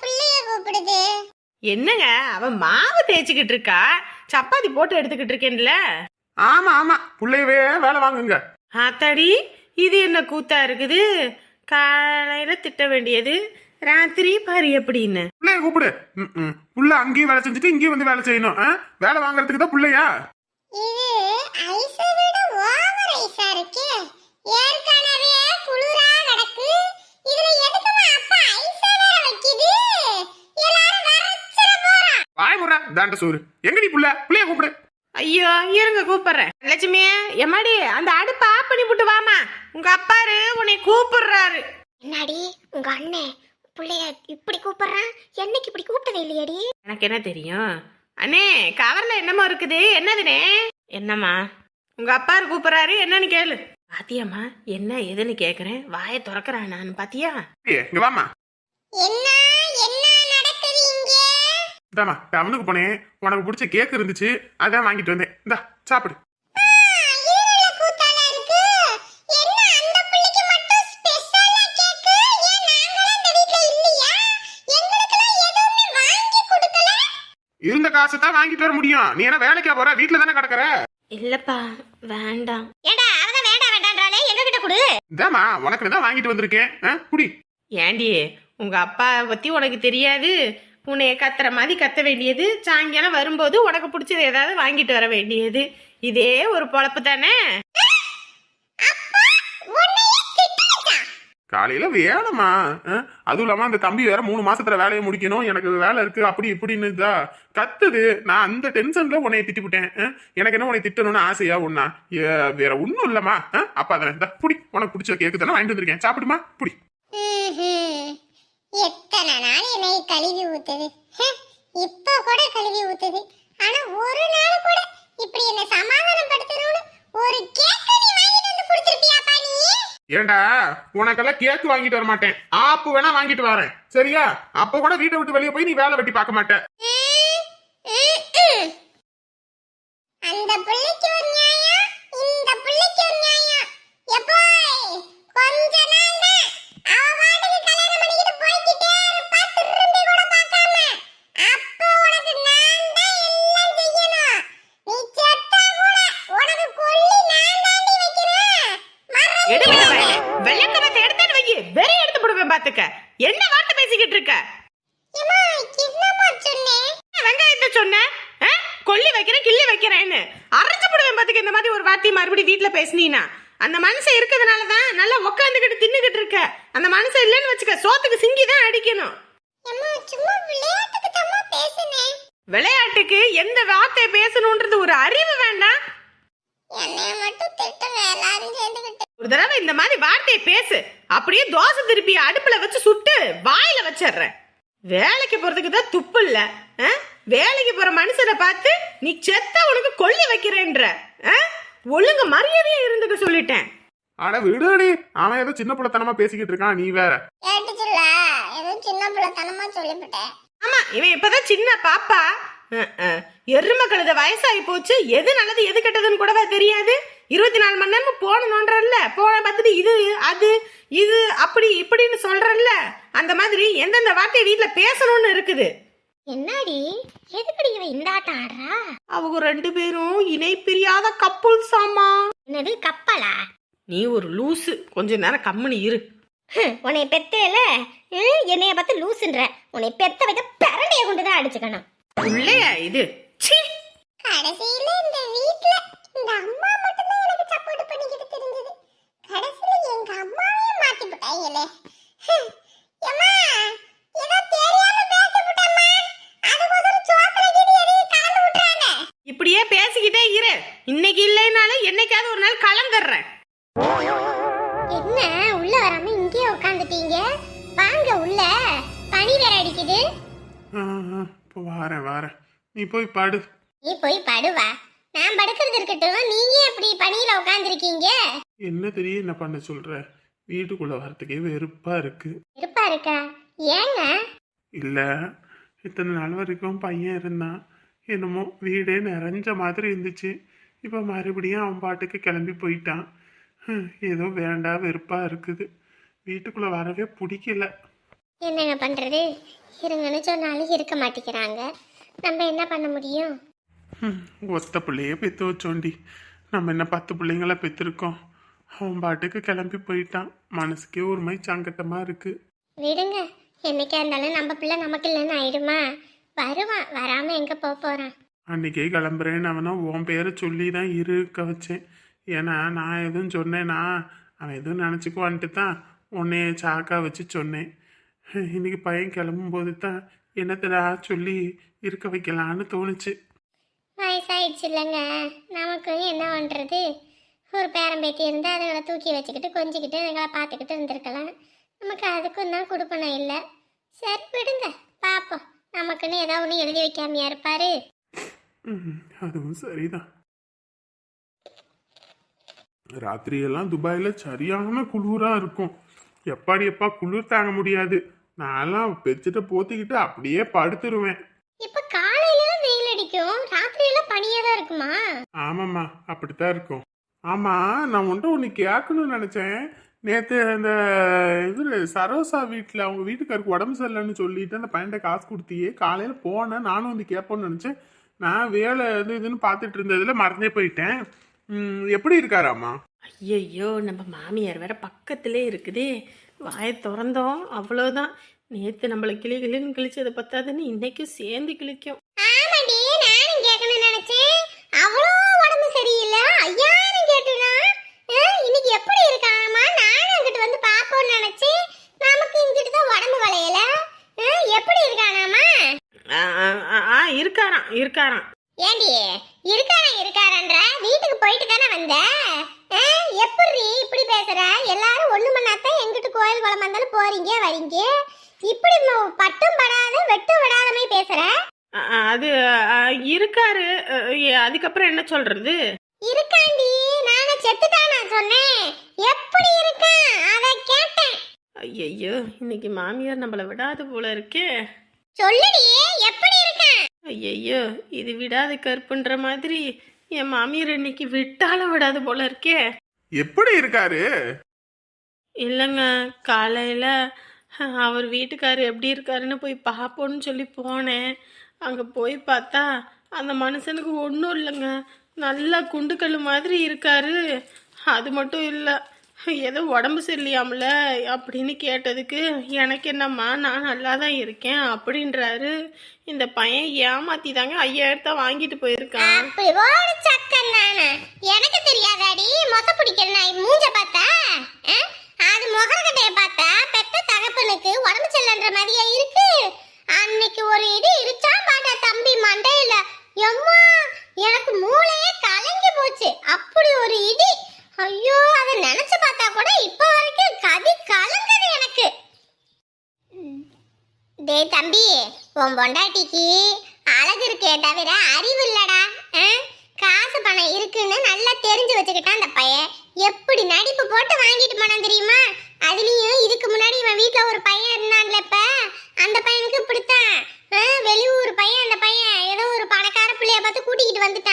பிள்ளைய கூப்பிடுது? என்னங்க அவன் மாவு தேய்ச்சிக்கிட்டு இருக்கா? சப்பாத்தி போட்டு எடுத்துக்கிட்டு இருக்கேன்ல. ஆமா ஆமா. புள்ளையவே வேலை வாங்குங்க. ஆத்தாடி இது என்ன கூத்தா இருக்குது? காலையில திட்ட வேண்டியது ராத்திரி பாரு எப்படின்னு. புள்ளைய கூப்பிடு. ம், ம். புள்ள அங்கேயும் வேலை செஞ்சுட்டு இங்கேயும் வந்து வேலை செய்யணும். ஆ? வேலை வாங்குறதுக்கு தான் புள்ளையா? இது ஐஸை விட ஓவர் ஐஸா இருக்கே. ஏற்கனவே குளிரா கிடக்கு. இதுல எதுக்குமா அப்பா ஐஸை வேற வைக்குது எல்லாரும் வரச்சிட போறோம். வாய் முறை தாண்ட சோறு. எங்கடி புள்ள? புள்ளைய கூப்பிடு. ஐயோ இருங்க கூப்பிடுறேன். லட்சுமியே எம்மாடி அந்த அடுப்பை ஆஃப் பண்ணி விட்டு வாமா. உங்க அப்பாரு உன்னை கூப்பிடுறாரு. என்னடி உங்க அண்ணன் பிள்ளைய இப்படி கூப்பிடுறான்? என்னைக்கு இப்படி கூப்பிட்டதே இல்லையடி? எனக்கு என்ன தெரியும்? அண்ணே கவர்ல என்னமோ இருக்குது. என்னதுனே? என்னம்மா? உங்க அப்பாரு கூப்பிடுறாரு. என்னன்னு கேளு. பாத்தியாம்மா என்ன ஏதுன்னு கேக்குறேன். வாயை திறக்கறான் நான் பாத்தியா இங்க வாமா என்ன என்ன நடக்குது இங்க? இதாம்மா டவுனுக்கு போனேன். உனக்கு பிடிச்ச கேக் இருந்துச்சு அதான் வாங்கிட்டு வந்தேன். இந்தா சாப்பிடு. ஈரல கூத்தால இருக்கு? என்ன அந்த பிள்ளைக்கு மட்டும் ஸ்பெஷலா கேக்கு ஏன் நாங்களாம் இந்த வீட்ல இல்லையா? எங்களுக்கெல்லாம் எதுவுமே வாங்கி கொடுக்கல? இருந்த காசை தான் வாங்கிட்டு வர முடியும். நீ என்ன வேலைக்கா போற? வீட்டுல தானே கிடக்குற? இல்லப்பா வேண்டாம். கொடு. இதாம்மா உனக்கு தான் வாங்கிட்டு வந்திருக்கேன். குடி. ஏண்டி உங்க அப்பா பத்தி உனக்கு தெரியாது. உன்னைய கத்துற மாதிரி கத்த வேண்டியது. சாயங்காலம் வரும்போது உனக்கு பிடிச்சது ஏதாவது வாங்கிட்டு வர வேண்டியது. இதே ஒரு பொழப்பு தானே உன்னையே திட்டுச்சா காலையில வேலைம்மா ஆ? அதுவும் இல்லாம அந்த தம்பி வேற மூணு மாசத்துல வேலையை முடிக்கணும் எனக்கு வேலை இருக்கு அப்படி இப்படின்னு இதா கத்துது. நான் அந்த டென்ஷன்ல உன்னைய திட்டிவிட்டேன் எனக்கு என்ன உன்னை திட்டணும்னு ஆசையா உண்ணா ஏ, வேற ஒண்ணும் இல்லம்மா ஆ? அப்பா தானே புடி உனக்கு பிடிச்ச கேக்கு தானே வாங்கிட்டு வந்திருக்கேன். சாப்பிடுமா? புடி. எத்தனை நாள் என்னை கழுவி ஊத்துது இப்ப கூட கழுவி ஊத்துது ஆனா ஒரு நாள் கூட இப்படி என்ன சமாதானப்படுத்தணும்னு ஒரு கேக்க நீ வாங்கிட்டு வந்து கொடுத்திருப்பியாப்பா நீ ஏண்டா உனக்கெல்லாம் கேக்கு வாங்கிட்டு வர மாட்டேன் ஆப்பு வேணா வாங்கிட்டு வரேன். சரியா? அப்ப கூட வீட்டை விட்டு வெளியே போய் நீ வேலை வெட்டி பார்க்க மாட்ட. அந்த பிள்ளைக்கு ஒரு நியாயம் இந்த பிள்ளைக்கு ஒரு நியாயம். கொஞ்ச நாள் தான் அவ பாட்டுக்கு கல்யாணம் பண்ணிக்கிட்டு இருப்பா திரும்பி கூட பார்க்காம. அப்போ உனக்கு நான் தான் எல்லாம் செய்யணும். நீ செத்தா கூட உனக்கு கொல்லி நான் தாண்டி வைக்கிறேன் மறந்து பாத்துக்க. என்ன வார்த்தை பேசிக்கிட்டு இருக்க? வெங்காயத்தை சொன்ன? கொல்லி வைக்கிறேன் கிள்ளி வைக்கிறேன்னு. அரைஞ்சு போடுவேன் பாத்துக்க இந்த மாதிரி ஒரு வார்த்தை மறுபடியும் வீட்டுல பேசுனீனா அந்த மனுஷன் இருக்கிறதுனால தான் நல்லா உட்காந்துக்கிட்டு தின்னுகிட்டு இருக்க. அந்த மனுஷன் இல்லைன்னு வச்சுக்க சோத்துக்கு சிங்கி தான் அடிக்கணும். விளையாட்டுக்கு எந்த வார்த்தை பேசணுன்றது ஒரு அறிவு வேண்டாம். என்னைய மட்டும் திட்டுங்க எல்லாரும் சேர்ந்துக்கிட்டு ஒரு தடவை இந்த மாதிரி வார்த்தையை பேசு. அப்படியே தோசை திருப்பி அடுப்புல வச்சு சுட்டு வாயில வச்சிடுறேன். வேலைக்கு போறதுக்கு தான் துப்பு இல்ல? வேலைக்கு போற மனுஷனை பார்த்து நீ செத்த உனக்கு கொல்லி வைக்கிறேன்ற. ஆ? ஒழுங்கு மரியாதையா இருந்துக்க சொல்லிட்டேன். ஆனா விடுடி. அவன் ஏதோ சின்ன பிள்ளைத்தனமா பேசிக்கிட்டு இருக்கான் நீ வேற. கேட்டுச்சுல்ல ஏதோ சின்ன பிள்ளைத்தனமா சொல்லிவிட்டேன். ஆமா இவன் இப்பதான் சின்ன பாப்பா. எருமை கழுத வயசாகி போச்சு. எது நல்லது எது கெட்டதுன்னு கூடவா தெரியாது. இருபத்தி நாலு மணி நேரமும் போகணுன்றல்ல போன பார்த்துட்டு இது அது இது அப்படி இப்படின்னு சொல்றல்ல. அந்த மாதிரி எந்தெந்த வார்த்தையை வீட்ல பேசணும்னு இருக்குது. என்னடி? எதுக்கடி இவன் இந்த ஆட்டம் ஆடுறா? அவங்க ரெண்டு பேரும் இணை பிரியாத கப்புள் சாமா. என்னது கப்பலா? நீ ஒரு லூசு. கொஞ்ச நேரம் கம்முனு இரு. உன்னை பெத்தேல என்னைய பார்த்து லூசுன்ற. உன்னை பெத்த வைக்க பிரண்டைய கொண்டு தான் அடிச்சுக்கணும். உள்ளையா இது. சீ கடைசியில இந்த வீட்ல இந்த அம்மா மட்டும் தான் எனக்கு சப்போர்ட் பண்ணிக்கிட்டு தெரிஞ்சது. கடைசியில எங்க அம்மாவே மாத்தி விட்டுறாங்க இப்படியே பேசிக்கிட்டே இரு. இன்னைக்கு இல்லைனாலும் என்னைக்காவது ஒரு நாள் கலந்துடுறேன். இப்போ வாரேன் வாரேன் நீ போய் படு. நீ போய் படுவா? நான் படுக்கிறது இருக்கட்டும். நீங்க அப்படி பனியில உட்காந்துருக்கீங்க என்ன தெரியும் என்ன பண்ண சொல்ற? வீட்டுக்குள்ள வரத்துக்கே வெறுப்பா இருக்கு. இருப்பா இருக்கா? ஏங்க? இல்ல இத்தனை நாள் வரைக்கும் பையன் இருந்தான். என்னமோ வீடே நிறைஞ்ச மாதிரி இருந்துச்சு. இப்போ மறுபடியும் அவன் பாட்டுக்கு கிளம்பி போயிட்டான். ஏதோ வேண்டா வெறுப்பா இருக்குது. வீட்டுக்குள்ள வரவே பிடிக்கல. என்னங்க பண்றது? இருங்கன்னு சொன்னாலும் இருக்க மாட்டேங்கிறாங்க. நம்ம என்ன பண்ண முடியும்? ஒத்த பிள்ளையே பெத்து வச்சோண்டி. நம்ம என்ன பத்து பிள்ளைங்கள பெற்றிருக்கோம் அவன் பாட்டுக்கு கிளம்பி போயிட்டான். மனசுக்கே ஒரு மாதிரி சங்கட்டமா இருக்கு. விடுங்க. என்னைக்கா இருந்தாலும் நம்ம பிள்ளை நமக்கு இல்லைன்னு ஆயிடுமா? வருவான். வராம எங்க போக போறான்? அன்னைக்கே கிளம்புறேன்னு அவனை உன் பேரை சொல்லி தான் இருக்க வச்சேன். ஏன்னா நான் எதுவும் சொன்னேன்னா அவன் எதுவும் நினச்சிக்குவான்ட்டு தான் உன்னைய சாக்கா வச்சு சொன்னேன். இன்னைக்கு பையன் கிளம்பும்போது தான் என்னத்தடா சொல்லி இருக்க வைக்கலான்னு தோணுச்சு. வயசாயிடுச்சு இல்லைங்க நமக்கு என்ன பண்றது? ஒரு பேரம்பேத்தி இருந்து அதுகளை தூக்கி வச்சுக்கிட்டு கொஞ்சிக்கிட்டு அதுகளை பார்த்துக்கிட்டு இருந்திருக்கலாம். நமக்கு அதுக்கும் தான் கொடுப்பணும் இல்லை. சரி விடுங்க. பார்ப்போம் நமக்குன்னு ஏதோ ஒன்று எழுதி வைக்காமையா இருப்பாரு. அதுவும் சரிதான். ராத்திரியெல்லாம் துபாயில் சரியான குளிராக இருக்கும். எப்பாடி எப்பா குளிர் தாங்க முடியாது? நான்லாம் பெட்ஷீட்டை போத்திக்கிட்டு அப்படியே படுத்துருவேன். இப்ப காலையில வெயில் அடிக்கும். ராத்திரியெல்லாம் பனியா தான் இருக்குமா? ஆமாம்மா அப்படித்தான் இருக்கும். ஆமா நான் உன்ட்ட ஒன்று கேட்கணும்னு நினச்சேன். நேற்று அந்த இவர் சரோசா வீட்டில் அவங்க வீட்டுக்காருக்கு உடம்பு சரியில்லைன்னு சொல்லிட்டு அந்த பையன்கிட்ட காசு கொடுத்தியே காலையில் போனேன் நானும் வந்து கேட்போன்னு நினச்சேன். நான் வேலை இது இதுன்னு பார்த்துட்டு இருந்ததுல மறந்தே போயிட்டேன். எப்படி இருக்காராம்மா? ஐயையோ நம்ம மாமியார் வேற பக்கத்திலே இருக்குதே. வாயை திறந்தோம் அவ்வளோதான் நேற்று நம்மளை கிளி கிளின்னு கிழிச்சதை பத்தாதுன்னு இன்னைக்கும் சேர்ந்து கிழிக்கும். ஆமாடி நானும் கேட்கணும்னு நினைச்சேன். அவ்வளோ உடம்பு சரியில்லை. ஐயான்னு கேட்டுனா இன்னைக்கு எப்படி இருக்காமா நானும் அங்கிட்டு வந்து பாப்போம்னு நினைச்சேன். நமக்கு இங்கிட்டு தான் உடம்பு வளையல. ஆ, எப்படி இருக்கானாமா ஆ, ஆ, ஆ, ஆ இருக்காராம் இருக்காராம். ஏண்டி இருக்காரா இருக்காரன்ற. வீட்டுக்கு போயிட்டு தானே வந்த? எப்படி இப்படி பேசுற? எல்லாரும் ஒண்ணு மண்ணாத்தான் எங்கிட்டு கோயில் குளம் வந்தாலும் போறீங்க வரீங்க? இப்படி பட்டும் படாத வெட்டும் விடாத மாதிரி பேசுற அது இருக்காரு. அதுக்கப்புறம் என்ன சொல்றது? இருக்காண்டி நானே செத்துட்டானா சொன்னேன். எப்படி இருக்கான்? அத கேட்டேன். ஐயையோ இன்னைக்கு மாமியார் நம்மளை விடாது போல இருக்கே. சொல்லுடி எப்படி இருக்கான்? ஐயையோ இது விடாது கற்புன்ற மாதிரி என் மாமியார் இன்னைக்கு விட்டாலும் விடாது போல இருக்கே. எப்படி இருக்காரு? இல்லைங்க காலையில் அவர் வீட்டுக்காரு எப்படி இருக்காருன்னு போய் பார்ப்போன்னு சொல்லி போனேன். அங்கே போய் பார்த்தா அந்த மனுஷனுக்கு ஒன்றும் இல்லைங்க. நல்லா குண்டுக்கல் மாதிரி இருக்காரு. அது மட்டும் இல்லை ஏதோ உடம்பு சரியில்லையாமல அப்படின்னு கேட்டதுக்கு எனக்கு என்னம்மா நான் நல்லா தான் இருக்கேன் அப்படின்றாரு. இந்த பையன் ஏமாத்தி தாங்க ஐயாயிரத்தை வாங்கிட்டு போயிருக்கான். எனக்கு தெரியாதாடி மொத்த பிடிக்கிற நாய் மூஞ்ச பார்த்தா? ஆ? அது முகரக்கட்டைய பார்த்தா பெத்த தகப்பனுக்கு உடம்பு செல்லன்ற மாதிரியா இருக்கு. அன்னைக்கு ஒரு இடி இருச்சான் பாட்டா தம்பி மண்டையில. எம்மா எனக்கு மூளையே கலங்கி போச்சு. அப்படி ஒரு இடி. ஐயோ அதை நினைச்சு பார்த்தா கூட இப்ப வரைக்கும் கதி கலங்குது எனக்கு. டேய் தம்பி உன் பொண்டாட்டிக்கு அழகு இருக்கே தவிர அறிவு இல்லடா காசு பணம் இருக்குன்னு நல்லா தெரிஞ்சு வச்சுக்கிட்டான் அந்த பையன். எப்படி நடிப்பு போட்டு வாங்கிட்டு போனான்